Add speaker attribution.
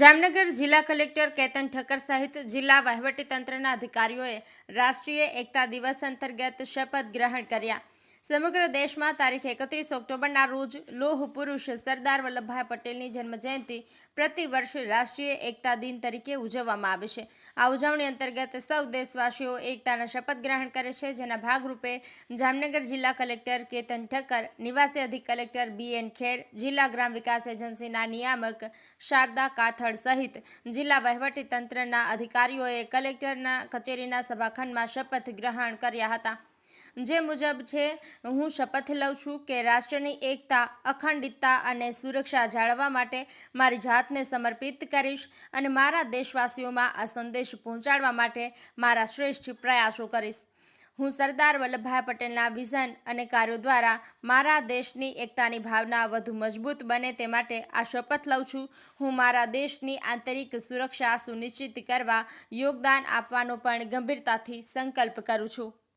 Speaker 1: જામનગર જિલ્લા કલેક્ટર કેતન ઠક્કર સહિત જિલ્લા વહીવટીતંત્રના અધિકારીઓએ રાષ્ટ્રીય એકતા દિવસ અંતર્ગત શપથ ગ્રહણ કર્યા. સમગ્ર દેશમાં તારીખ એકત્રીસ ઓક્ટોબરના રોજ લોહ પુરુષ સરદાર વલ્લભભાઈ પટેલની જન્મજયંતિ પ્રતિ વર્ષ રાષ્ટ્રીય એકતા દિન તરીકે ઉજવવામાં આવે છે. આ ઉજવણી અંતર્ગત સૌ દેશવાસીઓ એકતાના શપથ ગ્રહણ કરે છે. જેના ભાગરૂપે જામનગર જિલ્લા કલેક્ટર કેતન ઠક્કર, નિવાસી અધિક કલેક્ટર બી એન ખેર, જિલ્લા ગ્રામ વિકાસ એજન્સીના નિયામક શારદા કાથડ સહિત જિલ્લા વહીવટી તંત્રના અધિકારીઓએ કલેક્ટરના કચેરીના સભાખંડમાં શપથ ગ્રહણ કર્યા હતા. જે મુજબ છે, હું શપથ લઉં છું કે રાષ્ટ્રની એકતા, અખંડિતતા અને સુરક્ષા જાળવવા માટે મારી જાતને સમર્પિત કરીશ અને મારા દેશવાસીઓમાં આ સંદેશ પહોંચાડવા માટે મારા શ્રેષ્ઠ પ્રયાસો કરીશ. હું સરદાર વલ્લભભાઈ પટેલના વિઝન અને કાર્યો દ્વારા મારા દેશની એકતાની ભાવના વધુ મજબૂત બને તે માટે આ શપથ લઉં છું. હું મારા દેશની આંતરિક સુરક્ષા સુનિશ્ચિત કરવા યોગદાન આપવાનો પણ ગંભીરતાથી સંકલ્પ કરું છું.